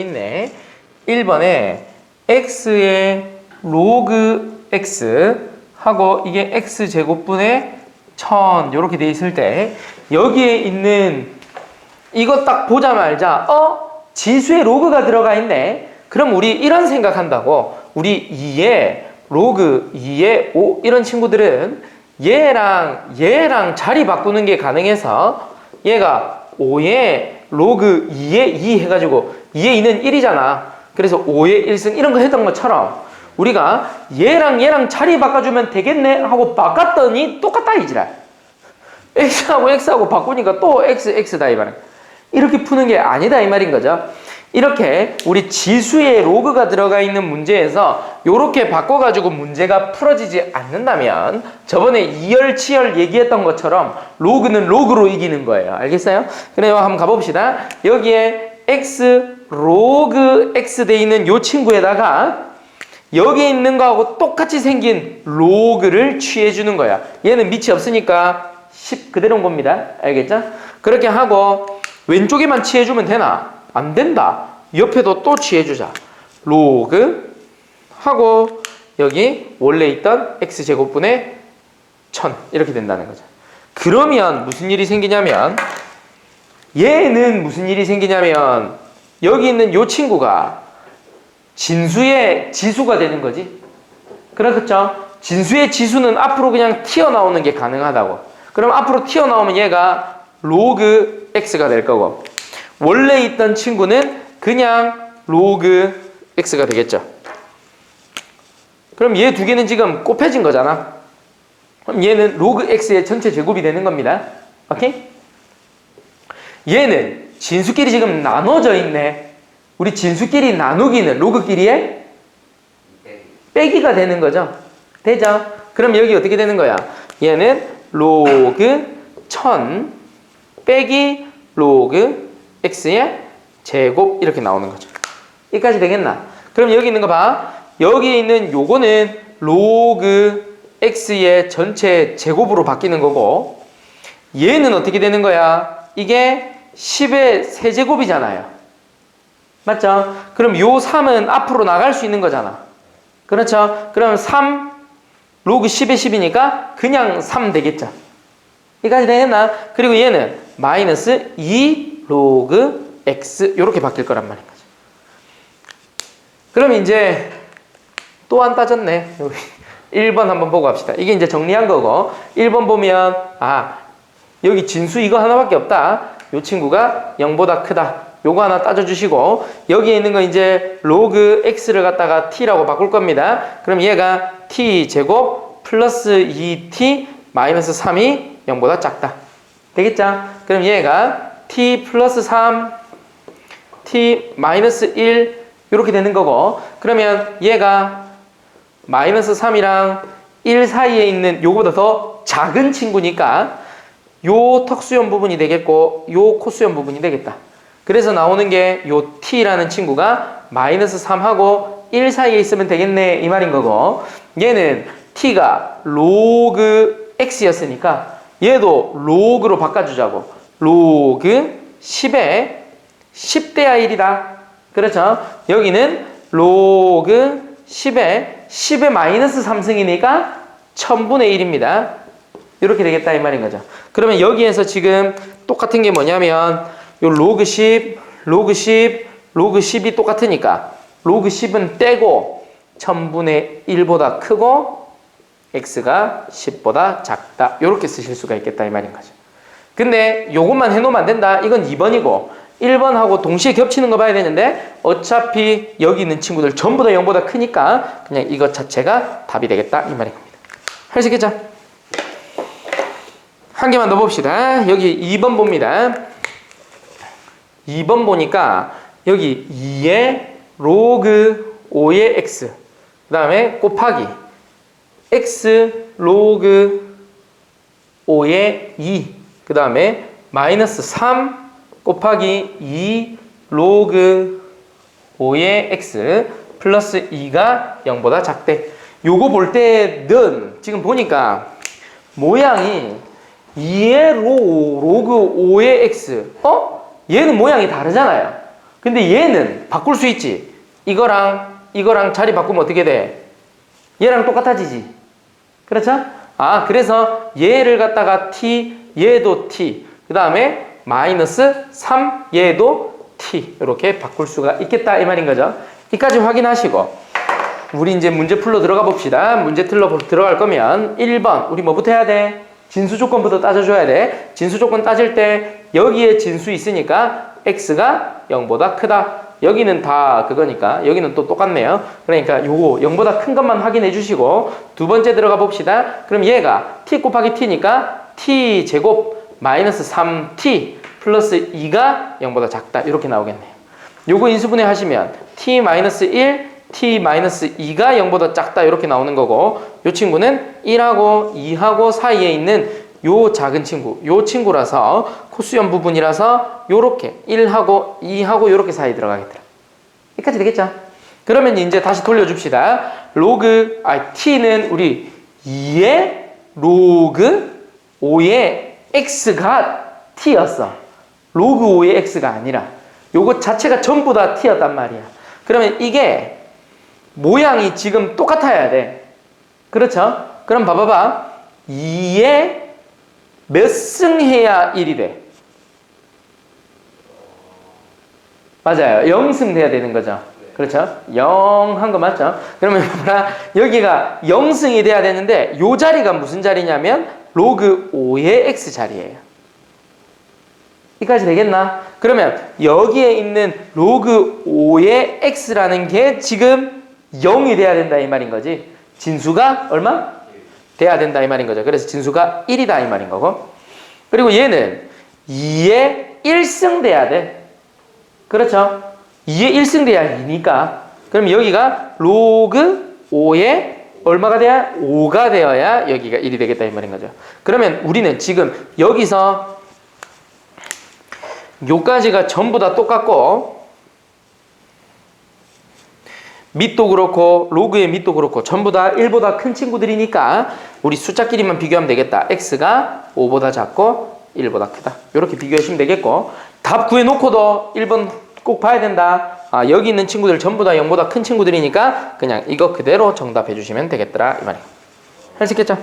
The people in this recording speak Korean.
있네. 1번에 x의 로그 x 하고 이게 x 제곱분의 1000 이렇게 돼 있을 때 여기에 있는 이거 딱 보자마자 어 지수에 로그가 들어가 있네. 그럼 우리 이런 생각한다고 우리 2에 로그 2에 5 이런 친구들은 얘랑 얘랑 자리 바꾸는 게 가능해서 얘가 5에 로그 2에 2 해가지고 2에 2는 1이잖아. 그래서 5에 1승 이런 거 했던 것처럼 우리가 얘랑 얘랑 자리 바꿔주면 되겠네 하고 바꿨더니 똑같다 이지랄. x하고 x하고 바꾸니까 또 x, x다 이 말은. 이렇게 푸는 게 아니다 이 말인 거죠. 이렇게 우리 지수에 로그가 들어가 있는 문제에서 이렇게 바꿔가지고 문제가 풀어지지 않는다면 저번에 이열치열 얘기했던 것처럼 로그는 로그로 이기는 거예요. 알겠어요? 그래요. 한번 가봅시다. 여기에 x 로그 x 돼 있는 요 친구에다가 여기 있는 거하고 똑같이 생긴 로그를 취해 주는 거야. 얘는 밑이 없으니까 10 그대로인 겁니다. 알겠죠? 그렇게 하고 왼쪽에만 취해 주면 되나? 안 된다. 옆에도 또 취해 주자. 로그 하고 여기 원래 있던 x 제곱분의 1000 이렇게 된다는 거죠. 그러면 무슨 일이 생기냐면 얘는 무슨 일이 생기냐면 여기 있는 요 친구가 진수의 지수가 되는 거지. 그렇겠죠? 진수의 지수는 앞으로 그냥 튀어나오는 게 가능하다고. 그럼 앞으로 튀어나오면 얘가 로그 x가 될 거고 원래 있던 친구는 그냥 로그 x가 되겠죠. 그럼 얘 두 개는 지금 곱해진 거잖아. 그럼 얘는 로그 x의 전체 제곱이 되는 겁니다. 오케이? 얘는 진수끼리 지금 나눠져 있네. 우리 진수끼리 나누기는 로그끼리의 빼기가 되는 거죠. 되죠? 그럼 여기 어떻게 되는 거야? 얘는 로그 1000 빼기 로그 x의 제곱 이렇게 나오는 거죠. 여기까지 되겠나? 그럼 여기 있는 거 봐. 여기 있는 요거는 로그 x의 전체 제곱으로 바뀌는 거고 얘는 어떻게 되는 거야? 이게 10의 세제곱이잖아요. 맞죠? 그럼 요 3은 앞으로 나갈 수 있는 거잖아. 그렇죠? 그럼 3 로그 10의 10이니까 그냥 3 되겠죠. 여기까지 되겠나? 그리고 얘는 마이너스 2 로그 x 이렇게 바뀔 거란 말인 거죠. 그럼 이제 또 안 따졌네. 여기 1번 한번 보고 합시다. 이게 이제 정리한 거고 1번 보면 아 여기 진수 이거 하나밖에 없다. 요 친구가 0보다 크다. 요거 하나 따져주시고 여기에 있는 거 이제 로그 x를 갖다가 t라고 바꿀 겁니다. 그럼 얘가 t 제곱 플러스 2t 마이너스 3이 0보다 작다. 되겠죠? 그럼 얘가 t 플러스 3 t 마이너스 1 이렇게 되는 거고. 그러면 얘가 마이너스 3이랑 1 사이에 있는 요거보다 더 작은 친구니까 요 턱수염 부분이 되겠고 요 코수염 부분이 되겠다. 그래서 나오는 게 요 t라는 친구가 마이너스 3하고 1 사이에 있으면 되겠네 이 말인 거고. 얘는 t가 로그 x였으니까 얘도 로그로 바꿔주자고 로그 10에 10대야 1이다. 그렇죠? 여기는 로그 10에 10의 마이너스 3승이니까 1000분의 1입니다. 이렇게 되겠다 이 말인 거죠. 그러면 여기에서 지금 똑같은 게 뭐냐면 요 로그 10, 로그 10, 로그 10이 똑같으니까 로그 10은 떼고 1000분의 1보다 크고 x가 10보다 작다. 이렇게 쓰실 수가 있겠다 이 말인 거죠. 근데 요것만 해놓으면 안 된다. 이건 2번이고 1번하고 동시에 겹치는 거 봐야 되는데 어차피 여기 있는 친구들 전부 다 0보다 크니까 그냥 이것 자체가 답이 되겠다 이 말인 겁니다. 할 수 있겠죠? 한 개만 더 봅시다. 여기 2번 봅니다. 2번 보니까 여기 2의 로그 5의 x 그 다음에 곱하기 x 로그 5의 2 그 다음에 마이너스 3 곱하기 2 로그 5의 x 플러스 2가 0보다 작대. 요거 볼 때는 지금 보니까 모양이 2의 로, 로그 5의 x 어? 얘는 모양이 다르잖아요. 근데 얘는 바꿀 수 있지. 이거랑 이거랑 자리 바꾸면 어떻게 돼? 얘랑 똑같아지지. 그렇죠? 아, 그래서 얘를 갖다가 t, 얘도 t. 그 다음에 마이너스 3, 얘도 t. 이렇게 바꿀 수가 있겠다. 이 말인 거죠. 이까지 확인하시고. 우리 이제 문제 풀러 들어가 봅시다. 문제 틀러 들어갈 거면 1번. 우리 뭐부터 해야 돼? 진수 조건부터 따져줘야 돼. 진수 조건 따질 때 여기에 진수 있으니까 x가 0보다 크다. 여기는 다 그거니까 여기는 또 똑같네요. 그러니까 요거 0보다 큰 것만 확인해 주시고 두 번째 들어가 봅시다. 그럼 얘가 t 곱하기 t니까 t 제곱 마이너스 3t 플러스 2가 0보다 작다. 이렇게 나오겠네요. 요거 인수분해 하시면 t 마이너스 1, t 마이너스 2가 0보다 작다. 이렇게 나오는 거고 요 친구는 1하고 2하고 사이에 있는 요 작은 친구, 요 친구라서 코수염 부분이라서 요렇게 1하고 2하고 요렇게 사이에 들어가겠더라. 여기까지 되겠죠? 그러면 이제 다시 돌려줍시다. 로그, 아, t는 우리 2의 로그 5의 x가 t였어. 로그 5의 x가 아니라 요거 자체가 전부 다 t였단 말이야. 그러면 이게 모양이 지금 똑같아야 돼. 그렇죠? 그럼 봐봐봐. 2의 몇승 해야 1이 돼? 맞아요. 0승 돼야 되는 거죠. 그렇죠? 0 한 거 맞죠? 그러면 여기가 0승이 돼야 되는데 요 자리가 무슨 자리냐면 로그 5의 x 자리예요. 이까지 되겠나? 그러면 여기에 있는 로그 5의 x라는 게 지금 0이 돼야 된다 이 말인 거지. 진수가 얼마? 돼야 된다 이 말인 거죠. 그래서 진수가 1이다 이 말인 거고. 그리고 얘는 2에 1승 돼야 돼. 그렇죠? 2에 1승 돼야 2니까. 그럼 여기가 로그 5에 얼마가 돼야? 5가 되어야 여기가 1이 되겠다 이 말인 거죠. 그러면 우리는 지금 여기서 요까지가 전부 다 똑같고 밑도 그렇고 로그의 밑도 그렇고 전부 다 1보다 큰 친구들이니까 우리 숫자끼리만 비교하면 되겠다. x가 5보다 작고 1보다 크다. 이렇게 비교하시면 되겠고 답 구해놓고도 1번 꼭 봐야 된다. 아, 여기 있는 친구들 전부 다 0보다 큰 친구들이니까 그냥 이거 그대로 정답해 주시면 되겠더라 이 말이에요. 할 수 있겠죠?